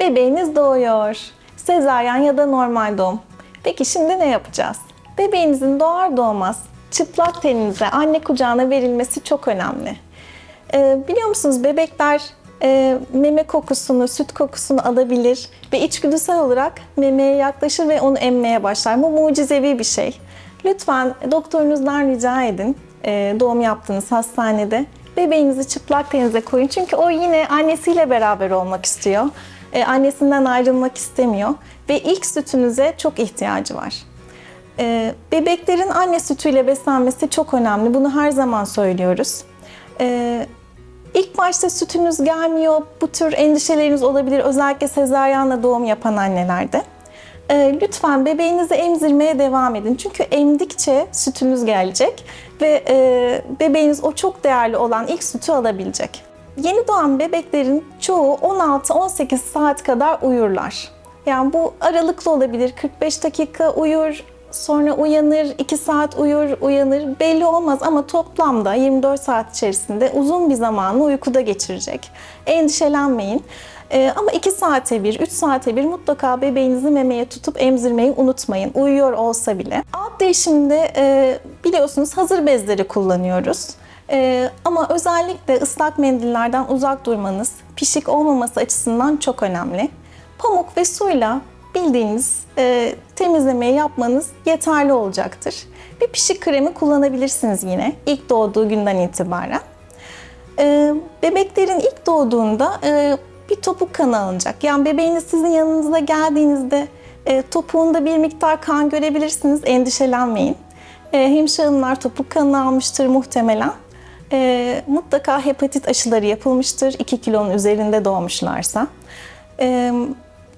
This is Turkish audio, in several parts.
Bebeğiniz doğuyor. Sezaryen ya da normal doğum. Peki şimdi ne yapacağız? Bebeğinizin doğar doğmaz çıplak teninize anne kucağına verilmesi çok önemli. Ee, biliyor musunuz bebekler e, meme kokusunu, süt kokusunu alabilir ve içgüdüsel olarak memeye yaklaşır ve onu emmeye başlar. Bu mucizevi bir şey. Lütfen doktorunuzdan rica edin e, doğum yaptığınız hastanede. Bebeğinizi çıplak teninize koyun çünkü o yine annesiyle beraber olmak istiyor. E, annesinden ayrılmak istemiyor ve ilk sütünüze çok ihtiyacı var. E, bebeklerin anne sütüyle beslenmesi çok önemli. Bunu her zaman söylüyoruz. E, ilk başta sütünüz gelmiyor. Bu tür endişeleriniz olabilir. Özellikle sezaryenle doğum yapan annelerde. E, lütfen bebeğinizi emzirmeye devam edin. Çünkü emdikçe sütünüz gelecek ve e, bebeğiniz o çok değerli olan ilk sütü alabilecek. Yeni doğan bebeklerin çoğu 16-18 saat kadar uyurlar. Yani bu aralıklı olabilir. 45 dakika uyur, sonra uyanır, 2 saat uyur, uyanır. Belli olmaz ama toplamda 24 saat içerisinde uzun bir zamanı uykuda geçirecek. Endişelenmeyin. Ee, ama 2 saate bir, 3 saate bir mutlaka bebeğinizi memeye tutup emzirmeyi unutmayın. Uyuyor olsa bile. Alt değişiminde e, biliyorsunuz hazır bezleri kullanıyoruz. Ee, ama özellikle ıslak mendillerden uzak durmanız pişik olmaması açısından çok önemli. Pamuk ve suyla bildiğiniz e, temizlemeyi yapmanız yeterli olacaktır. Bir pişik kremi kullanabilirsiniz yine ilk doğduğu günden itibaren. Ee, bebeklerin ilk doğduğunda e, bir topuk kanı alınacak. Yani bebeğiniz sizin yanınıza geldiğinizde e, topuğunda bir miktar kan görebilirsiniz. Endişelenmeyin. E, hemşire topuk kanı almıştır muhtemelen. E, mutlaka hepatit aşıları yapılmıştır 2 kilonun üzerinde doğmuşlarsa. E,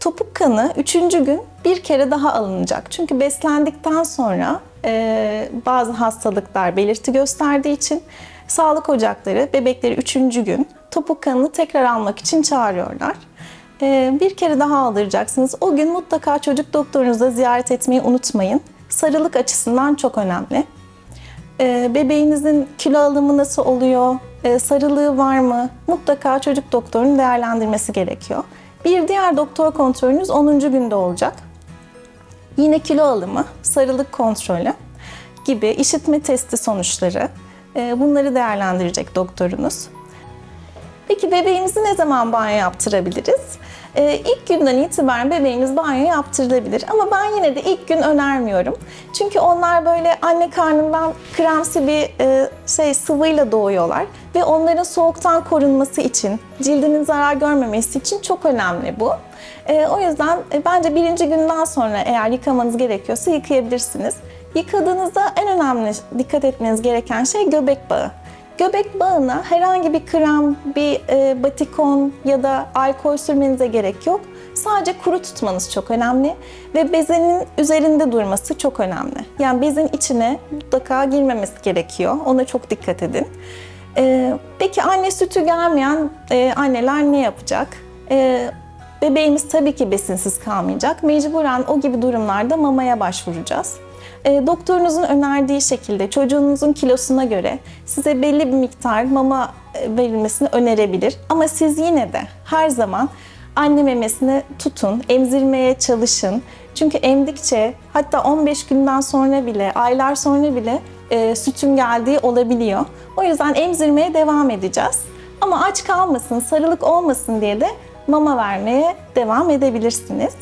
topuk kanı 3. gün bir kere daha alınacak. Çünkü beslendikten sonra e, bazı hastalıklar belirti gösterdiği için sağlık ocakları bebekleri 3. gün topuk kanını tekrar almak için çağırıyorlar. E, bir kere daha aldıracaksınız. O gün mutlaka çocuk doktorunuza ziyaret etmeyi unutmayın. Sarılık açısından çok önemli. E, bebeğinizin kilo alımı nasıl oluyor? E, sarılığı var mı? Mutlaka çocuk doktorunun değerlendirmesi gerekiyor. Bir diğer doktor kontrolünüz 10. günde olacak. Yine kilo alımı, sarılık kontrolü gibi işitme testi sonuçları e, bunları değerlendirecek doktorunuz. Peki bebeğimizi ne zaman banyo yaptırabiliriz? Ee, ilk günden itibaren bebeğimiz banyo yaptırılabilir ama ben yine de ilk gün önermiyorum. Çünkü onlar böyle anne karnından kremsi bir e, şey sıvıyla doğuyorlar ve onların soğuktan korunması için, cildinin zarar görmemesi için çok önemli bu. E, o yüzden e, bence birinci günden sonra eğer yıkamanız gerekiyorsa yıkayabilirsiniz. Yıkadığınızda en önemli dikkat etmeniz gereken şey göbek bağı. Göbek bağına herhangi bir krem, bir e, batikon ya da alkol sürmenize gerek yok. Sadece kuru tutmanız çok önemli ve bezenin üzerinde durması çok önemli. Yani bezin içine mutlaka girmemesi gerekiyor. Ona çok dikkat edin. E, peki anne sütü gelmeyen e, anneler ne yapacak? E, bebeğimiz tabii ki besinsiz kalmayacak. Mecburen o gibi durumlarda mamaya başvuracağız. E, doktorunuzun önerdiği şekilde çocuğunuzun kilosuna göre size belli bir miktar mama e, verilmesini önerebilir. Ama siz yine de her zaman anne memesini tutun, emzirmeye çalışın. Çünkü emdikçe hatta 15 günden sonra bile, aylar sonra bile e, sütün geldiği olabiliyor. O yüzden emzirmeye devam edeceğiz. Ama aç kalmasın, sarılık olmasın diye de mama vermeye devam edebilirsiniz.